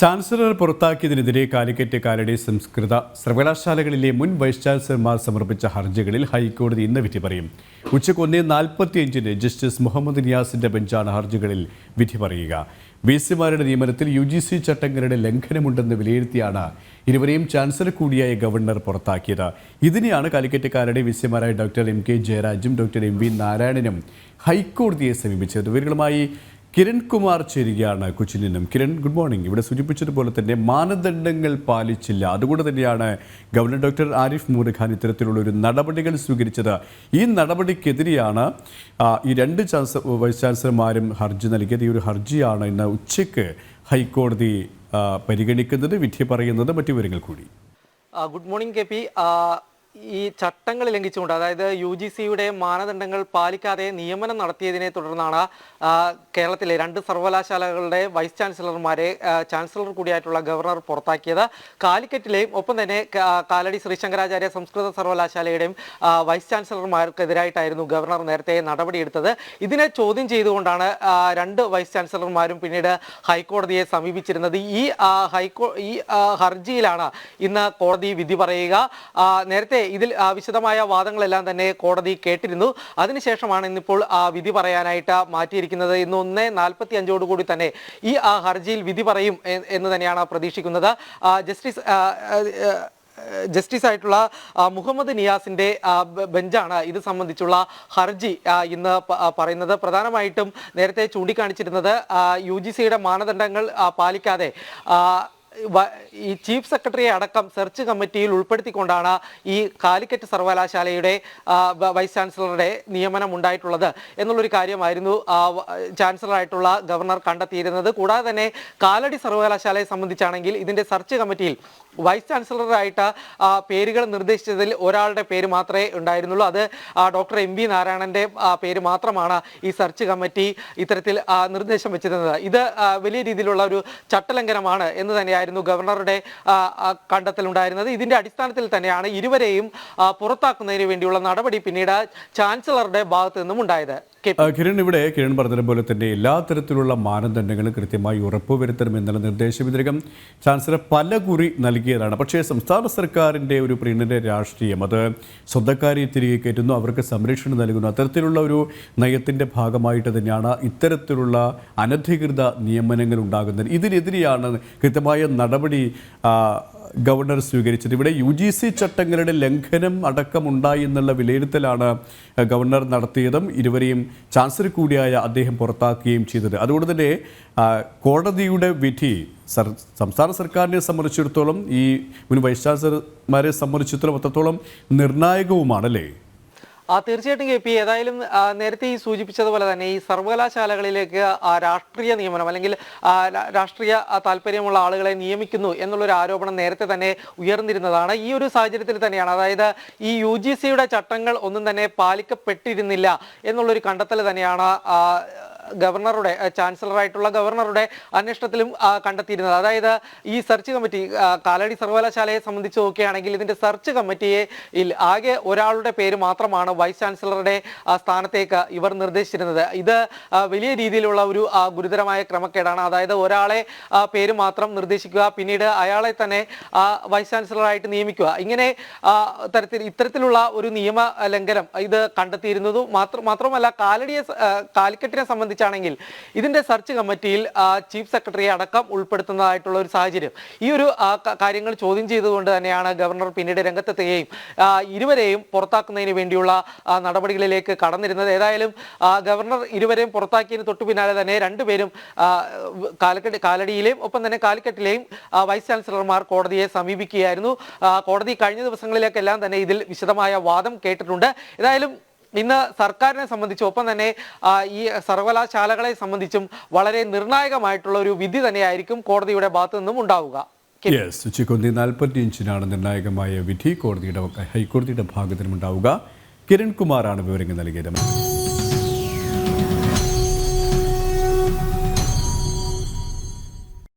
Chancellor പുറത്താക്കിയതിനെതിരെ Calicut Kalady സംസ്കൃത സർവകലാശാലകളിലെ മുൻ vice ചാൻസലർമാർ സമർപ്പിച്ച ഹർജികളിൽ ഹൈക്കോടതി ഇന്ന് വിധി പറയും. ഉച്ചയ്ക്ക് ഒന്നേ നാൽപ്പത്തിയഞ്ചിന് ജസ്റ്റിസ് മുഹമ്മദ് നിയാസിന്റെ ബെഞ്ചാണ് ഹർജികളിൽ വിധി പറയുക. വി സിമാരുടെ നിയമനത്തിൽ യു ജി സി ചട്ടങ്ങളുടെ ലംഘനമുണ്ടെന്ന് വിലയിരുത്തിയാണ് ഇരുവരെയും ചാൻസലർ കൂടിയായ ഗവർണർ പുറത്താക്കിയത്. ഇതിനെയാണ് കാലിക്കറ്റ് കാലടി വി സിമാരായ ഡോക്ടർ എം കെ ജയരാജും ഡോക്ടർ എം വി നാരായണനും ഹൈക്കോടതിയെ സമീപിച്ചത്. ഇവരുമായി കിരൺ കുമാർ ചേരുകയാണ് കൊച്ചിയിൽ നിന്നും കിരൺ ഗുഡ് മോർണിംഗ് ഇവിടെ സൂചിപ്പിച്ചതുപോലെ തന്നെ മാനദണ്ഡങ്ങൾ പാലിച്ചില്ല. അതുകൊണ്ട് തന്നെയാണ് ഗവർണർ ഡോക്ടർ ആരിഫ് മൂർഖാൻ ഇത്തരത്തിലുള്ള ഒരു നടപടികൾ സ്വീകരിച്ചത്. ഈ നടപടിക്കെതിരെയാണ് ഈ രണ്ട് ചാൻസ വൈസ് ചാൻസലർമാരും ഹർജി നൽകിയത്. ഈ ഒരു ഹർജിയാണ് ഇന്ന് ഉച്ചയ്ക്ക് ഹൈക്കോടതി പരിഗണിക്കുന്നത് വിധി പറയുന്നത്. മറ്റു വിവരങ്ങൾ കൂടി. Good morning K P. ഈ ചട്ടങ്ങൾ ലംഘിച്ചുകൊണ്ട് അതായത് യു ജി സിയുടെ മാനദണ്ഡങ്ങൾ പാലിക്കാതെ നിയമനം നടത്തിയതിനെ തുടർന്നാണ് കേരളത്തിലെ രണ്ട് സർവകലാശാലകളുടെ വൈസ് ചാൻസലർമാരെ ചാൻസലർ കൂടിയായിട്ടുള്ള ഗവർണർ പുറത്താക്കിയത്. കാലിക്കറ്റിലെയും ഒപ്പം തന്നെ കാലടി ശ്രീശങ്കരാചാര്യ സംസ്കൃത സർവകലാശാലയുടെയും വൈസ് ചാൻസലർമാർക്കെതിരായിട്ടായിരുന്നു ഗവർണർ നേരത്തെ നടപടിയെടുത്തത്. ഇതിനെ ചോദ്യം ചെയ്തുകൊണ്ടാണ് രണ്ട് വൈസ് ചാൻസലർമാരും പിന്നീട് ഹൈക്കോടതിയെ സമീപിച്ചിരുന്നത്. ഈ ഹൈക്കോ ഈ ഹർജിയിലാണ് ഇന്ന് കോടതി വിധി പറയുക. നേരത്തെ ഇതിൽ വിശദമായ വാദങ്ങളെല്ലാം തന്നെ കോടതി കേട്ടിരുന്നു. അതിനുശേഷമാണ് ഇന്നിപ്പോൾ ആ, വിധി പറയാനായിട്ട് മാറ്റിയിരിക്കുന്നത്. ഇന്ന് ഒന്ന് നാൽപ്പത്തി അഞ്ചോടുകൂടി തന്നെ ഈ ആ, ഹർജിയിൽ വിധി പറയും എന്ന് തന്നെയാണ് പ്രതീക്ഷിക്കുന്നത്. ജസ്റ്റിസ് ജസ്റ്റിസ് ആയിട്ടുള്ള മുഹമ്മദ് നിയാസിന്റെ ബെഞ്ചാണ് ഇത് സംബന്ധിച്ചുള്ള ഹർജി ഇന്ന് പറയുന്നത്. പ്രധാനമായിട്ടും നേരത്തെ ചൂണ്ടിക്കാണിച്ചിരുന്നത് യു ജി സിയുടെ മാനദണ്ഡങ്ങൾ പാലിക്കാതെ ഈ ചീഫ് സെക്രട്ടറിയെ അടക്കം സെർച്ച് കമ്മിറ്റിയിൽ ഉൾപ്പെടുത്തിക്കൊണ്ടാണ് ഈ കാലിക്കറ്റ് സർവകലാശാലയുടെ വൈസ് ചാൻസലറുടെ നിയമനം ഉണ്ടായിട്ടുള്ളത് എന്നുള്ളൊരു കാര്യമായിരുന്നു ചാൻസലറായിട്ടുള്ള ഗവർണർ കണ്ടെത്തിയിരുന്നത്. കൂടാതെ തന്നെ കാലടി സർവകലാശാലയെ സംബന്ധിച്ചാണെങ്കിൽ ഇതിന്റെ സെർച്ച് കമ്മിറ്റിയിൽ വൈസ് ചാൻസലറായിട്ട് പേരുകൾ നിർദ്ദേശിച്ചതിൽ ഒരാളുടെ പേര് മാത്രമേ ഉണ്ടായിരുന്നുള്ളൂ. അത് ഡോക്ടർ എം വി നാരായണന്റെ പേര് മാത്രമാണ് ഈ സെർച്ച് കമ്മിറ്റി ഇത്തരത്തിൽ നിർദ്ദേശം വെച്ചിരുന്നത്. ഇത് വലിയ രീതിയിലുള്ള ഒരു ചട്ടലംഘനമാണ് എന്ന് തന്നെയായിരുന്നു ഗവർണറുടെ ആ, ഉണ്ടായിരുന്നത് കണ്ടെത്തലുണ്ടായിരുന്നത്. ഇതിന്റെ അടിസ്ഥാനത്തിൽ തന്നെയാണ് ഇരുവരെയും പുറത്താക്കുന്നതിന് വേണ്ടിയുള്ള നടപടി പിന്നീട് ചാൻസലറുടെ ഭാഗത്തു നിന്നും ഉണ്ടായത് കിരൺ ഇവിടെ കിരൺ പറഞ്ഞതുപോലെ തന്നെ എല്ലാ തരത്തിലുള്ള മാനദണ്ഡങ്ങളും കൃത്യമായി ഉറപ്പുവരുത്തണമെന്നുള്ള നിർദ്ദേശം ഇതിനകം ചാൻസലർ പല കുറി നൽകിയതാണ്. പക്ഷേ സംസ്ഥാന സർക്കാരിന്റെ ഒരു പ്രീണന രാഷ്ട്രീയം അത് സ്വന്തക്കാരെ തിരികെ കയറ്റുന്നു അവർക്ക് സംരക്ഷണം നൽകുന്നു അത്തരത്തിലുള്ള ഒരു നയത്തിന്റെ ഭാഗമായിട്ട് തന്നെയാണ് ഇത്തരത്തിലുള്ള അനധികൃത നിയമനങ്ങൾ ഉണ്ടാകുന്നത്. ഇതിനെതിരെയാണ് കൃത്യമായ നടപടി ഗവർണർ സ്വീകരിച്ചത്. ഇവിടെ യു ജി സി ചട്ടങ്ങളുടെ ലംഘനം അടക്കമുണ്ടായി എന്നുള്ള വിലയിരുത്തലാണ് ഗവർണർ നടത്തിയതും ഇരുവരെയും ചാൻസലർ കൂടിയായ അദ്ദേഹം പുറത്താക്കുകയും ചെയ്തത്. അതുകൊണ്ട് തന്നെ കോടതിയുടെ വിധി സർ സംസ്ഥാന സർക്കാരിനെ സംബന്ധിച്ചിടത്തോളം ഈ മുൻ വൈസ് ചാൻസലർമാരെ സംബന്ധിച്ചിടത്തോളം അത്രത്തോളം നിർണായകവുമാണല്ലേ? ആ തീർച്ചയായിട്ടും കെ പി ഏതായാലും നേരത്തെ ഈ സൂചിപ്പിച്ചതുപോലെ തന്നെ ഈ സർവകലാശാലകളിലേക്ക് രാഷ്ട്രീയ നിയമനം അല്ലെങ്കിൽ രാഷ്ട്രീയ താല്പര്യമുള്ള ആളുകളെ നിയമിക്കുന്നു എന്നുള്ളൊരു ആരോപണം നേരത്തെ തന്നെ ഉയർന്നിരുന്നതാണ്. ഈ ഒരു സാഹചര്യത്തിൽ തന്നെയാണ് അതായത് ഈ യു ജി സിയുടെ ചട്ടങ്ങൾ ഒന്നും തന്നെ പാലിക്കപ്പെട്ടിരുന്നില്ല എന്നുള്ളൊരു കണ്ടെത്തൽ തന്നെയാണ് ഗവർണറുടെ ചാൻസലറായിട്ടുള്ള ഗവർണറുടെ അന്വേഷണത്തിലും കണ്ടെത്തിയിരുന്നത്. അതായത് ഈ സെർച്ച് കമ്മിറ്റി കാലടി സർവകലാശാലയെ സംബന്ധിച്ച് നോക്കുകയാണെങ്കിൽ ഇതിന്റെ സെർച്ച് കമ്മിറ്റിയെ ആകെ ഒരാളുടെ പേര് മാത്രമാണ് വൈസ് ചാൻസലറുടെ സ്ഥാനത്തേക്ക് ഇവർ നിർദ്ദേശിച്ചിരുന്നത്. ഇത് വലിയ രീതിയിലുള്ള ഒരു ഗുരുതരമായ ക്രമക്കേടാണ്. അതായത് ഒരാളെ പേര് മാത്രം നിർദ്ദേശിക്കുക പിന്നീട് അയാളെ തന്നെ വൈസ് ചാൻസലറായിട്ട് നിയമിക്കുക. ഇങ്ങനെ തരത്തിൽ ഇത്തരത്തിലുള്ള ഒരു നിയമ ലംഘനം ഇത് കണ്ടെത്തിയിരുന്നതും മാത്രം മാത്രമല്ല കാലടിയെ കാലിക്കറ്റിനെ ആ, സംബന്ധിച്ചാണെങ്കിൽ ഇതിന്റെ സെർച്ച് കമ്മിറ്റിയിൽ ചീഫ് സെക്രട്ടറിയെ അടക്കം ഉൾപ്പെടുത്തുന്നതായിട്ടുള്ള ഒരു സാഹചര്യം. ഈ ഒരു കാര്യങ്ങൾ ചോദ്യം ചെയ്തുകൊണ്ട് തന്നെയാണ് ഗവർണർ പിന്നീട് രംഗത്തെത്തുകയും ഇരുവരെയും പുറത്താക്കുന്നതിന് വേണ്ടിയുള്ള നടപടികളിലേക്ക് കടന്നിരുന്നത്. ഏതായാലും ഗവർണർ ഇരുവരെയും പുറത്താക്കിയതിന് തൊട്ടു പിന്നാലെ തന്നെ രണ്ടുപേരും ആ, കാലക്കട്ട് കാലടിയിലെയും ഒപ്പം തന്നെ കാലിക്കറ്റിലെയും വൈസ് ചാൻസലർമാർ കോടതിയെ സമീപിക്കുകയായിരുന്നു. കോടതി കഴിഞ്ഞ ദിവസങ്ങളിലേക്കെല്ലാം തന്നെ ഇതിൽ വിശദമായ വാദം കേട്ടിട്ടുണ്ട്. ഏതായാലും ഇന്ന് സർക്കാരിനെ സംബന്ധിച്ചും ഒപ്പം തന്നെ ഈ സർവകലാശാലകളെ സംബന്ധിച്ചും വളരെ നിർണായകമായിട്ടുള്ള ഒരു വിധി തന്നെയായിരിക്കും കോടതിയുടെ ഭാഗത്തു നിന്നും ഉണ്ടാവുക. യെസ് ഉച്ചയ്ക്കൊന്നി നാൽപ്പത്തിയഞ്ചിനാണ് നിർണായകമായ വിധി കോടതിയുടെ ഹൈക്കോടതിയുടെ ഭാഗത്തിനുമുണ്ടാവുക. ഉണ്ടാവുക കിരൺകുമാറാണ് വിവരങ്ങൾ നൽകിയത്.